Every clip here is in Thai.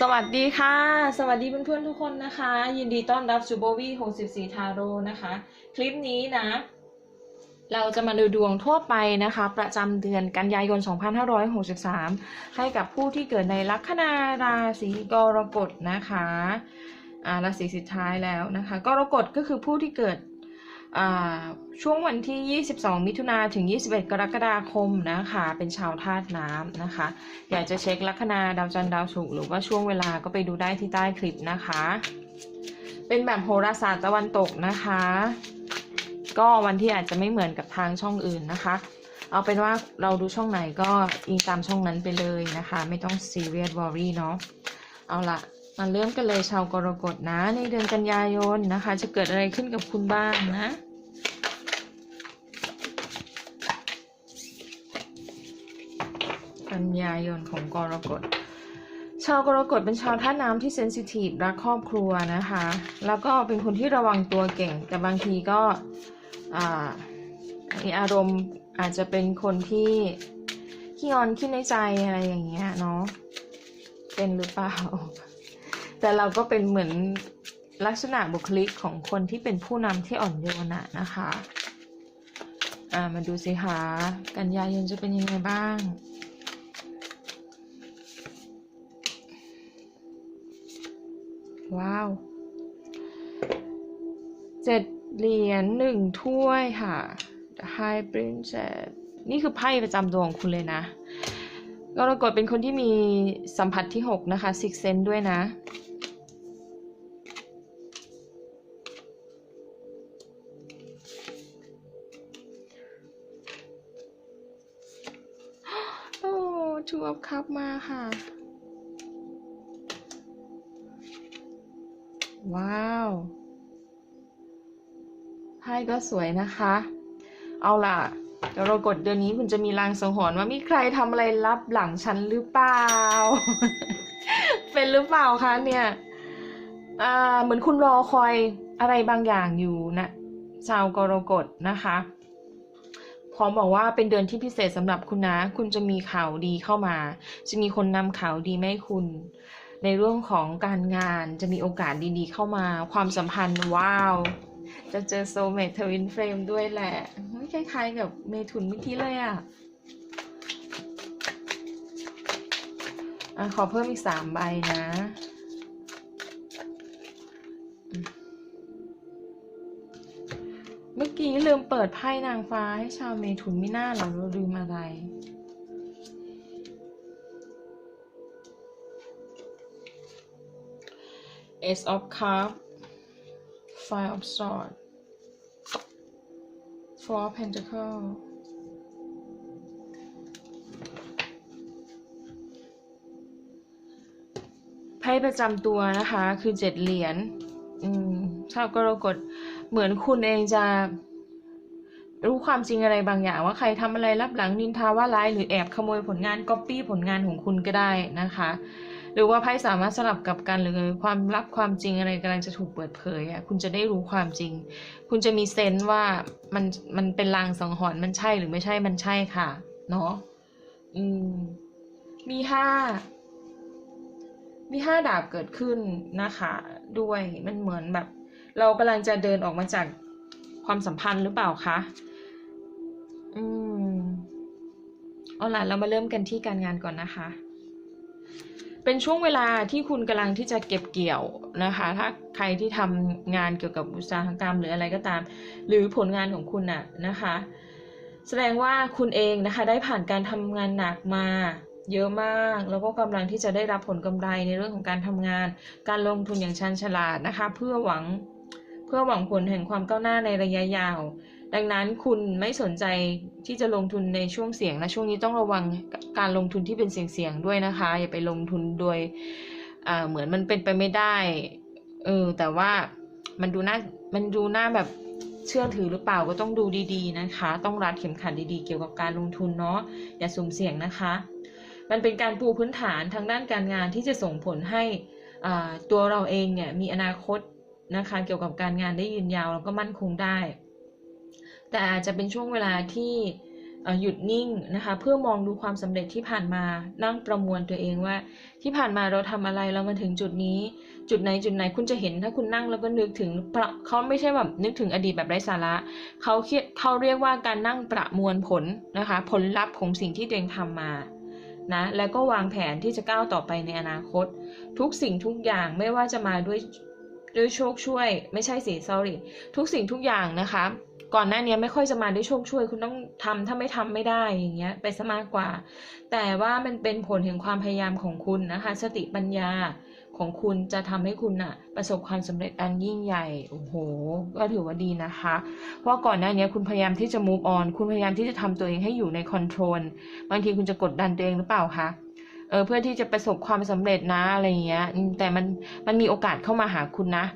สวัสดีค่ะ สวัสดีเพื่อนๆทุกคนนะคะ ยินดีต้อนรับสู่โบวี่64 ทาโร่นะคะ คลิปนี้นะ เราจะมาดูดวงทั่วไปนะคะ ประจำเดือนกันยายน 2563 ให้กับผู้ที่เกิดในลัคนาราศีกรกฎนะคะ อ่าราศีสุดท้ายแล้วนะคะ กรกฎก็คือผู้ที่เกิด ช่วงวันที่ 22 มิถุนาถึง 21 กรกฎาคมนะคะ เป็นชาวธาตุน้ำนะคะ อยากจะเช็คลัคนาดาวจันทร์ดาวศุกร์หรือว่าช่วงเวลาก็ไปดูได้ที่ใต้คลิปนะคะ เป็นแบบโหราศาสตร์ตะวันตกนะคะ ก็วันที่อาจจะไม่เหมือนกับทางช่องอื่นนะคะ เอาเป็นว่าเราดูช่องไหนก็อิงตามช่องนั้นไปเลยนะคะ ไม่ต้องซีเรียสวอรี่เนาะเอาละ มาเริ่มกันเลยชาวกรกฎนะ ในเดือนกันยายนนะคะ จะเกิดอะไรขึ้นกับคุณบ้างนะกันยายนของกรกฎ ชาวกรกฎเป็นชาวท่าน้ำที่เซนซิทีฟรักครอบครัวนะคะ แล้วก็เป็นคนที่ระวังตัวเก่ง แต่บางทีก็อามีอารมณ์อาจจะเป็นคนที่ขี้งอนขี้ในใจอะไรอย่างเงี้ยเนาะ เป็นหรือเปล่า แต่เราก็เป็นเหมือนลักษณะบุคลิกของคนที่เป็นผู้นำที่อ่อนโยนอะนะคะอ่ามาดูสิคะกันยายนจะเป็นยังไงบ้างว้าวเจ็ดเหรียญหนึ่งถ้วยค่ะ The High Princess นี่คือไพ่ประจำตัวงคุณเลยนะกรกฎเป็นคนที่มีสัมผัสที่ 6 นะคะ Six Sense ด้วยนะ อ้ทูอัพคัพมาค่ะ ว้าวไพ่ก็สวยนะคะ เอาล่ะเดี๋ยวเรากดเดือนนี้คุณจะมีลางสังหรณ์ว่ามีใครทำอะไรลับหลังฉันหรือเปล่า เป็นหรือเปล่าคะเนี่ยอ่าเหมือนคุณรอคอยอะไรบางอย่างอยู่นะชาวกรกฎนะคะ พร้อมบอกว่าเป็นเดือนที่พิเศษสำหรับคุณนะ คุณจะมีข่าวดีเข้ามา จะมีคนนำข่าวดีมาให้คุณ ในเรื่องของการงานจะมีโอกาสดีๆ เข้ามา ความสัมพันธ์ว้าว จะเจอโซเมททวินเฟรมด้วยแหละไม่คล้ายๆกับเมทุนเมื่อกี้เลยอะอะ ขอเพิ่มอีกสามใบนะ มเมื่อกี้ลืมเปิดไพ่นางฟ้าให้ชาวเมทุนไม่น่าหรอเราลืมอะไร Ace of Cups Five of Swords Four of Pentacle ไพ่ประจำตัวนะคะ คือเจ็ดเหรียญอืมชาวกรกฎ เหมือนคุณเองจะ รู้ความจริงอะไรบางอย่าง ว่าใครทำอะไรรับหลังนินทาว่าร้ายหรือแอบขโมยผลงานก๊อปปี้ผลงานของคุณก็ได้นะคะ หรือว่าไพ่สามารถสลับกับกันหรือความลับความจริงอะไรกำลังจะถูกเปิดเผยอะคุณจะได้รู้ความจริง คุณจะมีเซนส์ว่ามันมันเป็นลางสังหรณ์มันใช่หรือไม่ใช่มันใช่ค่ะ เนาะอืมมีห้ามีห้าดาบเกิดขึ้นนะคะ ด้วยมันเหมือนแบบ เรากำลังจะเดินออกมาจากความสัมพันธ์หรือเปล่าคะ อืม เอาล่ะ เรามาเริ่มกันที่การงานก่อนนะคะ เป็นช่วงเวลาที่คุณกำลังที่จะเก็บเกี่ยวนะคะ ถ้าใครที่ทำงานเกี่ยวกับอุตสาหกรรมหรืออะไรก็ตาม หรือผลงานของคุณน่ะนะคะ แสดงว่าคุณเองนะคะ ได้ผ่านการทำงานหนักมาเยอะมาก แล้วก็กำลังที่จะได้รับผลกำไรในเรื่องของการทำงาน การลงทุนอย่างชันฉลาดนะคะ เพื่อหวัง เพื่อหวังผลแห่งความก้าวหน้าในระยะยาว ดังนั้นคุณไม่สนใจที่จะลงทุนในช่วงเสี่ยงและช่วงนี้ต้องระวังการลงทุนที่เป็นเสี่ยงๆด้วยนะคะ อย่าไปลงทุนโดยเหมือนมันเป็นไปไม่ได้เออแต่ว่ามันดูน่ามันดูน่าแบบเชื่อถือหรือเปล่าก็ต้องดูดีๆนะคะ ต้องรัดเข็มขัดดีๆ เกี่ยวกับการลงทุนเนาะอย่าสุ่มเสี่ยงนะคะ มันเป็นการปูพื้นฐานทางด้านการงานที่จะส่งผลให้ตัวเราเองเนี่ยมีอนาคต นะคะ เกี่ยวกับการงานได้ยืนยาวแล้วก็มั่นคงได้ แต่อาจจะเป็นช่วงเวลาที่หยุดนิ่งนะคะ เพื่อมองดูความสำเร็จที่ผ่านมานั่งประมวลตัวเองว่า ที่ผ่านมาเราทำอะไรเรามาถึงจุดนี้ จุดไหนจุดไหนคุณจะเห็นถ้าคุณนั่งแล้วก็นึกถึงเขาไม่ใช่แบบนึกถึงอดีตแบบไร้สาระเขาเรียกเขาเรียกว่าการนั่งประมวลผลนะคะ ผลลัพธ์ของสิ่งที่ตัวเองทำมานะแล้วก็วางแผนที่จะก้าวต่อไปในอนาคต ทุกสิ่งทุกอย่างไม่ว่าจะมาด้วย ด้วยโชคช่วย ไม่ใช่สิ sorry ทุกสิ่งทุกอย่างนะคะ ก่อนหน้านี้ไม่ค่อยจะมาด้วยโชคช่วย คุณต้องทำถ้าไม่ทำไม่ได้อย่างเงี้ยไปซะมากกว่า แต่ว่ามันเป็นผลแห่งความพยายามของคุณนะคะ สติปัญญาของคุณจะทำให้คุณอะประสบความสำเร็จอันยิ่งใหญ่โอ้โห ก็ถือว่าดีนะคะ เพราะก่อนหน้านี้คุณพยายามที่จะ move on คุณพยายามที่จะทำตัวเองให้อยู่ใน control บางทีคุณจะกดดันตัวเองหรือเปล่าคะ เออเพื่อที่จะประสบความสำเร็จนะอะไรเงี้ย แต่มันมันมีโอกาสเข้ามาหาคุณนะ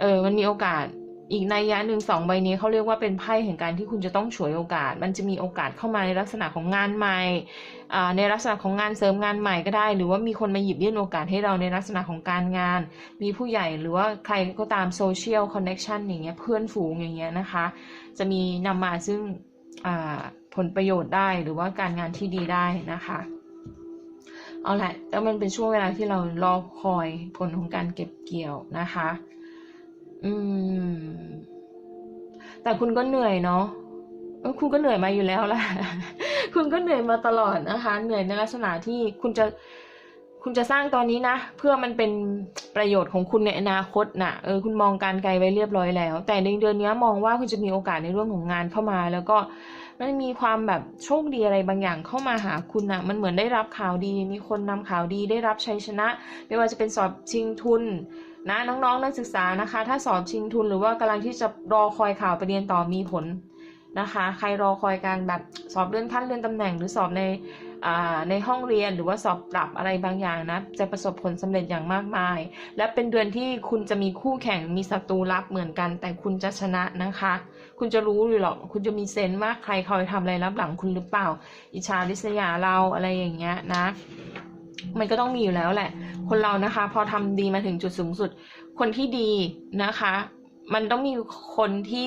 เออ มันมีโอกาสอีกในยยะหนึ่งสองใบนี้เขาเรียกว่าเป็นไพ่แห่งการที่คุณจะต้องฉวยโอกาส มันจะมีโอกาสเข้ามาในลักษณะของงานใหม่อ่าในลักษณะของงานเสริมงานใหม่ก็ได้ หรือว่ามีคนมาหยิบยื่นโอกาสให้เราในลักษณะของการงาน มีผู้ใหญ่หรือว่าใครก็ตามโซเชียลคอนเน็ชันอย่างเงี้ยเพื่อนฝูงอย่างเงี้ยนะคะ จะมีนำมาซึ่งอ่าผลประโยชน์ได้หรือว่าการงานที่ดีได้นะคะ เอาแหละแล้วมันเป็นช่วงเวลาที่เรารอคอยผลของการเก็บเกี่ยวนะคะ อืม แต่คุณก็เหนื่อยเนาะคุณก็เหนื่อยมาอยู่แล้วแหละคุณก็เหนื่อยมาตลอดนะคะ เหนื่อยในลักษณะที่คุณจะคุณจะสร้างตอนนี้นะ เพื่อมันเป็นประโยชน์ของคุณในอนาคตนะ่ะเออคุณมองการไกลไว้เรียบร้อยแล้ว แต่ในเดือนนี้มองว่าคุณจะมีโอกาสในเรื่องของงานเข้ามา แล้วก็ มันมีความแบบโชคดีอะไรบางอย่างเข้ามาหาคุณนะมันเหมือนได้รับข่าวดี มีคนนำข่าวดีได้รับชัยชนะ ไม่ว่าจะเป็นสอบชิงทุนนะน้องๆนักศึกษานะคะ ถ้าสอบชิงทุนหรือว่ากำลังที่จะรอคอยข่าวไปเรียนต่อมีผลนะคะ ใครรอคอยการแบบสอบเลื่อนขั้นเลื่อนตำแหน่งหรือสอบในในห้องเรียนหรือว่าสอบปรับอะไรบางอย่างนะ จะประสบผลสำเร็จอย่างมากมาย และเป็นเดือนที่คุณจะมีคู่แข่งมีศัตรูรับเหมือนกัน แต่คุณจะชนะนะคะ คุณจะรู้อยู่หรอก คุณจะมีเซนส์ว่าใครคอยทำอะไรรับหลังคุณหรือเปล่า อิจฉาริษยาเราอะไรอย่างเงี้ยนะ มันก็ต้องมีอยู่แล้วแหละ คนเรานะคะ พอทำดีมาถึงจุดสูงสุด คนที่ดีนะคะ มันต้องมีคนที่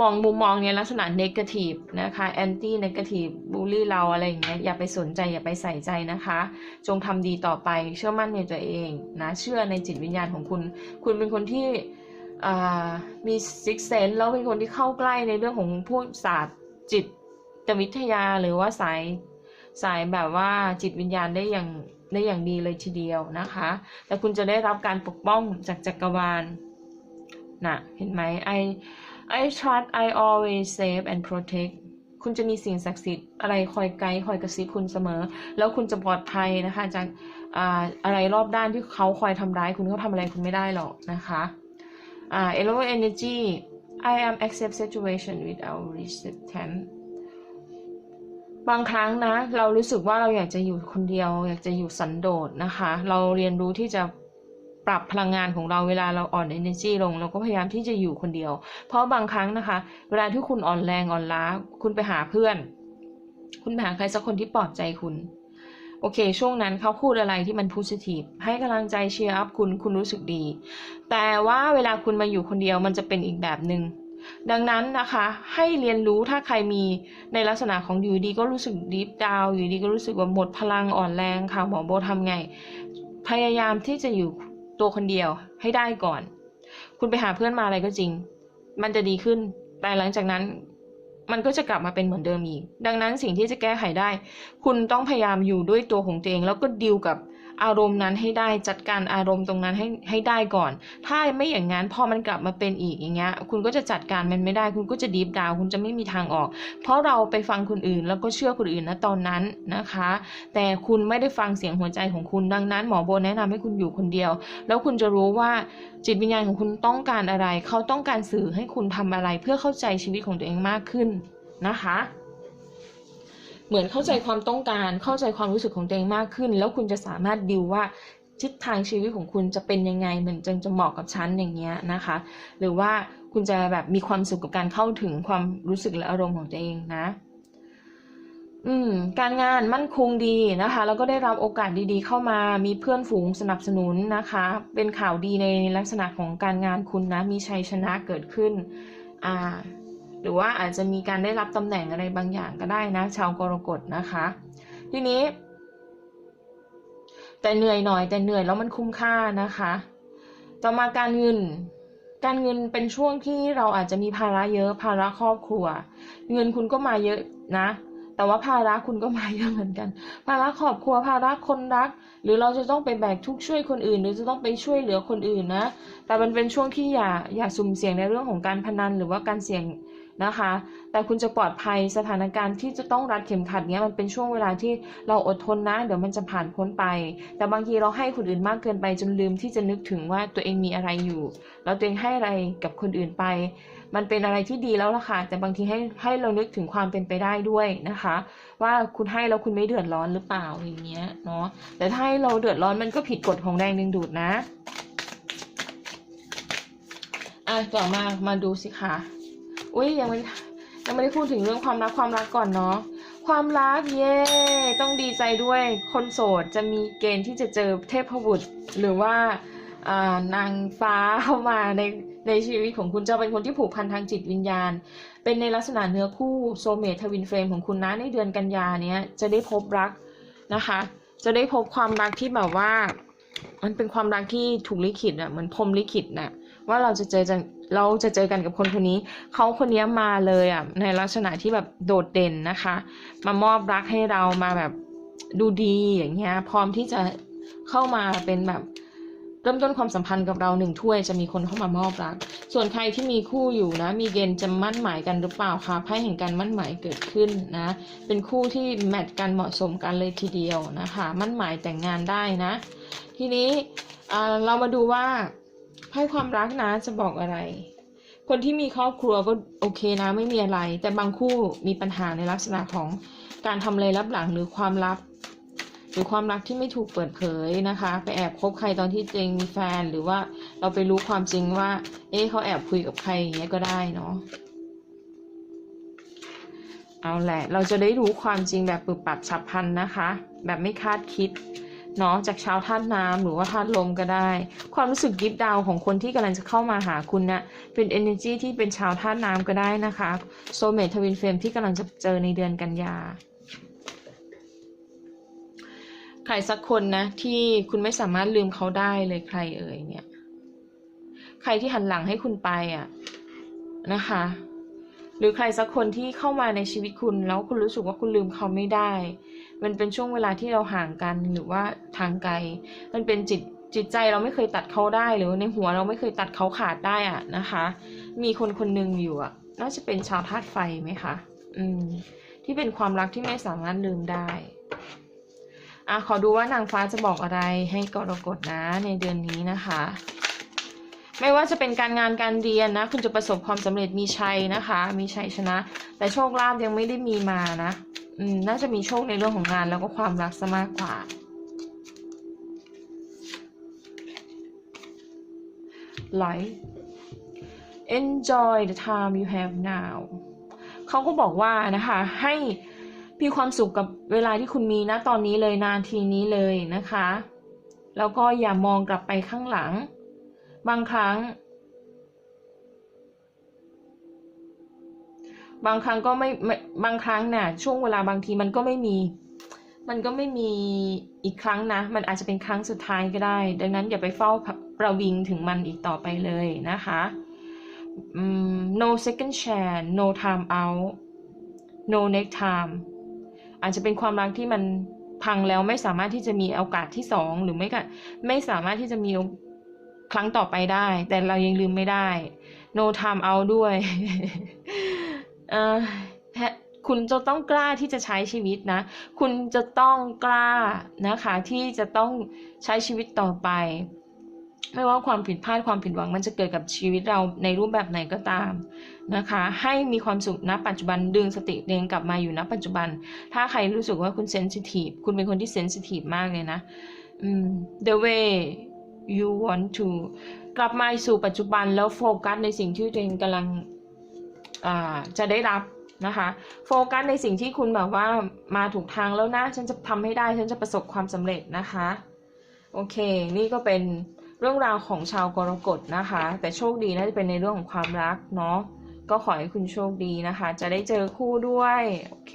มองมุมมองในลักษณะ negative นะคะ anti negative บูลลี่เราอะไรอย่างเงี้ยอย่าไปสนใจอย่าไปใส่ใจนะคะ จงทำดีต่อไปเชื่อมั่นในตัวเองนะ เชื่อในจิตวิญญาณของคุณ คุณเป็นคนที่ มีซิกเซนแล้วเป็นคนที่เข้าใกล้ในเรื่องของพวกศาสตร์จิตวิทยาหรือว่าสายสายแบบว่าจิตวิญญาณได้อย่างได้อย่างดีเลยทีเดียวนะคะ แต่คุณจะได้รับการปกป้องจากจักรวาลนะเห็นไหม I I trust I always save and protect คุณจะมีสิ่งศักดิ์สิทธิ์อะไรคอยไกด์คอยกระซิบคุณเสมอ แล้วคุณจะปลอดภัยนะคะจากอาอะไรรอบด้านที่เขาคอยทำร้ายคุณเขาทำอะไรคุณไม่ได้หรอกนะคะ อ่า Elo energy I am accept situation without resistance บางครั้งนะ เรารู้สึกว่าเราอยากจะอยู่คนเดียว อยากจะอยู่สันโดษนะคะ เราเรียนรู้ที่จะปรับพลังงานของเราเวลาเราอ่อน energy ลง เราก็พยายามที่จะอยู่คนเดียว เพราะบางครั้งนะคะ เวลาที่คุณอ่อนแรงอ่อนล้า คุณไปหาเพื่อน คุณไปหาใครสักคนที่ปลอบใจคุณ โอเค ช่วงนั้นเขาพูดอะไรที่มัน positive ให้กำลังใจเชียร์อัพคุณคุณรู้สึกดี แต่ว่าเวลาคุณมาอยู่คนเดียวมันจะเป็นอีกแบบหนึง่งดังนั้นนะคะให้เรียนรู้ถ้าใครมีในลักษณะของอยู่ดีก็รู้สึกดีฟดาวอยู่ดีก็รู้สึกว่าหมดพลังอ่อนแรงค่ะหมอโบทำไง พยายามที่จะอยู่ตัวคนเดียวให้ได้ก่อน คุณไปหาเพื่อนมาอะไรก็จริง มันจะดีขึ้น แต่หลังจากนั้น มันก็จะกลับมาเป็นเหมือนเดิมอีก ดังนั้นสิ่งที่จะแก้ไขได้ คุณต้องพยายามอยู่ด้วยตัวของตัวเอง แล้วก็ดิวกับ อารมณ์นั้นให้ได้จัดการอารมณ์ตรงนั้นให้ให้ได้ก่อน ถ้าไม่อย่างนั้นพอมันกลับมาเป็นอีกอย่างเงี้ยคุณก็จะจัดการมันไม่ได้ คุณก็จะดีฟดาวคุณจะไม่มีทางออก เพราะเราไปฟังคนอื่น แล้วก็เชื่อคนอื่นนะตอนนั้นนะคะ แต่คุณไม่ได้ฟังเสียงหัวใจของคุณดังนั้นหมอโบแนะนำให้คุณอยู่คนเดียว แล้วคุณจะรู้ว่าจิตวิญญาณของคุณต้องการอะไร เขาต้องการสื่อให้คุณทำอะไรเพื่อเข้าใจชีวิตของตัวเองมากขึ้นนะคะ เหมือนเข้าใจความต้องการ เข้าใจความรู้สึกของตัวเองมากขึ้น แล้วคุณจะสามารถดิวว่าทิศทางชีวิตของคุณจะเป็นยังไงเหมือนจึงจะเหมาะกับฉันอย่างเงี้ยนะคะ หรือว่าคุณจะแบบมีความสุขกับการเข้าถึงความรู้สึกและอารมณ์ของตัวเองนะ อืม การงานมั่นคงดีนะคะ แล้วก็ได้รับโอกาสดีๆ เข้ามามีเพื่อนฝูงสนับสนุนนะคะ เป็นข่าวดีในลักษณะของการงานคุณนะ มีชัยชนะเกิดขึ้น อ่า หรือว่าอาจจะมีการได้รับตำแหน่งอะไรบางอย่างก็ได้นะ ชาวกรกฎนะคะ ทีนี้ แต่เหนื่อยหน่อยแต่เหนื่อยแล้วมันคุ้มค่านะคะ ต่อมาการเงิน การเงินเป็นช่วงที่เราอาจจะมีภาระเยอะภาระครอบครัว เงินคุณก็มาเยอะนะแต่ว่าภาระคุณก็มาเยอะเหมือนกัน ภาระครอบครัวภาระคนรัก หรือเราจะต้องไปแบกทุกช่วยคนอื่น หรือจะต้องไปช่วยเหลือคนอื่นนะ แต่มันเป็นช่วงที่อย่าอย่าสุ่มเสี่ยงในเรื่องของการพนันหรือว่าการเสี่ยง นะคะ แต่คุณจะปลอดภัยสถานการณ์ที่จะต้องรัดเข็มขัดเนี้ยมันเป็นช่วงเวลาที่เราอดทนนะ เดี๋ยวมันจะผ่านพ้นไป แต่บางทีเราให้คนอื่นมากเกินไปจนลืมที่จะนึกถึงว่าตัวเองมีอะไรอยู่ แล้วตัวเองให้อะไรกับคนอื่นไป มันเป็นอะไรที่ดีแล้วล่ะค่ะ แต่บางทีให้ให้เรานึกถึงความเป็นไปได้ด้วยนะคะ ว่าคุณให้แล้วคุณไม่เดือดร้อนหรือเปล่าอย่างเงี้ยเนาะ แต่ถ้าให้เราเดือดร้อนมันก็ผิดกฎของแรงดึงดูดนะอะต่อมามาดูสิคะ อุ้ยยังไม่ยังไม่ได้พูดถึงเรื่องความรักความรักก่อนเนาะความรักเย่ต้องดีใจด้วยคนโสดจะมีเกณฑ์ที่จะเจอเทพบุตรหรือว่าอ่านางฟ้าเข้ามาในในชีวิตของคุณจะเป็นคนที่ผูกพันทางจิตวิญญาณ เป็นในลักษณะเนื้อคู่โซเมททวินเฟรมของคุณนะในเดือนกันยาเนี้ยจะได้พบรักนะคะ จะได้พบความรักที่แบบว่า มันเป็นความรักที่ถูกลิขิตอะเหมือนพรหมลิขิตน่ะว่าเราจะเจอ เราจะเจอกันกับคนคนนี้ เขาคนนี้มาเลยอะในลักษณะที่แบบโดดเด่นนะคะ มามอบรักให้เรามาแบบดูดีอย่างเงี้ย พร้อมที่จะเข้ามาเป็นแบบเริ่มต้นความสัมพันธ์กับเราหนึ่งถ้วยจะมีคนเข้ามามอบรัก ส่วนใครที่มีคู่อยู่นะ มีเกณฑ์จะมั่นหมายกันหรือเปล่าคะไพ่แห่งการมั่นหมายเกิดขึ้นนะ เป็นคู่ที่แมทกันเหมาะสมกันเลยทีเดียวนะคะ มั่นหมายแต่งงานได้นะ ทีนี้อ่าเรามาดูว่า ไพ่ความรักนะจะบอกอะไร คนที่มีครอบครัวก็โอเคนะไม่มีอะไร แต่บางคู่มีปัญหาในลักษณะของการทำอะไรลับหลังหรือความลับ หรือความรักที่ไม่ถูกเปิดเผยนะคะ ไปแอบคบใครตอนที่เองมีแฟนหรือว่าเราไปรู้ความจริงว่า เอ๊ะเขาแอบคุยกับใครอย่างเงี้ยก็ได้เนาะเอาแหละ เราจะได้รู้ความจริงแบบปึบปับฉับพลันนะคะ แบบไม่คาดคิด เนาะจากชาวธาตุน้ำหรือว่าธาตุลมก็ได้ ความรู้สึกดิฟดาวของคนที่กำลังจะเข้ามาหาคุณเนะี่ยเป็น energy ที่เป็นชาวธาตุน้ำก็ได้นะคะโซเมททวินเฟมที่กำลังจะเจอในเดือนกันยาใครสักคนนะที่คุณไม่สามารถลืมเขาได้เลยใครเอ่ยเนี่ย ใครที่หันหลังให้คุณไปอะนะคะ หรือใครสักคนที่เข้ามาในชีวิตคุณ แล้วคุณรู้สึกว่าคุณลืมเขาไม่ได้ มันเป็นช่วงเวลาที่เราห่างกันหรือว่าทางไกล มันเป็นจิตจิตใจเราไม่เคยตัดเขาได้หรือในหัวเราไม่เคยตัดเขาขาดได้อะนะคะ มีคนคนหนึ่งอยู่อะน่าจะเป็นชาวธาตุไฟไหมคะอืม ที่เป็นความรักที่ไม่สามารถลืมได้อะขอดูว่านางฟ้าจะบอกอะไรให้กรกฎนะในเดือนนี้นะคะ ไม่ว่าจะเป็นการงานการเรียนนะ คุณจะประสบความสำเร็จมีชัยนะคะ มีชัยชนะ แต่โชคลาภยังไม่ได้มีมานะอืมน่าจะมีโชคในเรื่องของงานแล้วก็ความรักซะมากกว่า Life enjoy the time you have now เขาก็บอกว่านะคะ ให้มีความสุขกับเวลาที่คุณมีนะตอนนี้เลยนาทีนี้เลยนะคะ แล้วก็อย่ามองกลับไปข้างหลัง บางครั้ง บางครั้งก็ไม่ไม่บางครั้งเนี่ยช่วงเวลาบางทีมันก็ไม่มี มันก็ไม่มีอีกครั้งนะ มันอาจจะเป็นครั้งสุดท้ายก็ได้ ดังนั้นอย่าไปเฝ้าประวิงถึงมันอีกต่อไปเลยนะคะ no second chance no time out no next time อาจจะเป็นความรักที่มันพังแล้วไม่สามารถที่จะมีโอกาสที่สองหรือไม่ก็ไม่สามารถที่จะมี ครั้งต่อไปได้ แต่เรายังลืมไม่ได้ no time out ด้วยคุณจะต้องกล้าที่จะใช้ชีวิตนะ คุณจะต้องกล้านะคะ ที่จะต้องใช้ชีวิตต่อไป ไม่ว่าความผิดพลาดความผิดหวังมันจะเกิดกับชีวิตเราในรูปแบบไหนก็ตามนะคะ ให้มีความสุขณปัจจุบันดึงสติเองกลับมาอยู่ณปัจจุบัน ถ้าใครรู้สึกว่าคุณเซนซิทีฟคุณเป็นคนที่เซนซิทีฟมากเลยนะ the way you want to กลับมาสู่ปัจจุบันแล้วโฟกัสในสิ่งที่ตัวเองกำลังอ่าจะได้รับนะคะโฟกัสในสิ่งที่คุณแบบว่ามาถูกทางแล้วนะ ฉันจะทำให้ได้ฉันจะประสบความสำเร็จนะคะโอเค นี่ก็เป็นเรื่องราวของชาวกรกฎนะคะ แต่โชคดีน่าจะเป็นในเรื่องของความรักเนาะก็ขอให้คุณโชคดีนะคะ จะได้เจอคู่ด้วย โอเค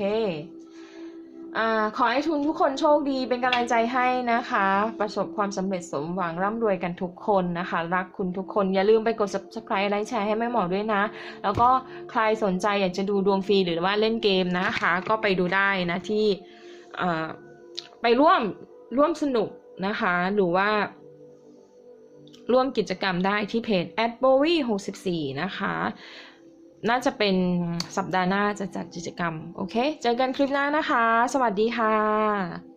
ขอให้ทุนทุกคนโชคดีเป็นกำลังใจให้นะคะ ประสบความสำเร็จสมหวังร่ำรวยกันทุกคนนะคะ รักคุณทุกคน อย่าลืมไปกด subscribe ไลค์แชร์ให้แม่หมอด้วยนะ แล้วก็ใครสนใจอยากจะดูดวงฟรีหรือว่าเล่นเกมนะคะ ก็ไปดูได้นะที่ไปร่วมร่วมสนุกนะคะ หรือว่า ร่วมกิจกรรมได้ที่เพจ a d b o w y 64นะคะ น่าจะเป็นสัปดาห์หน้าจะจัดกิจกรรม โอเค เจอกันคลิปหน้านะคะ สวัสดีค่ะ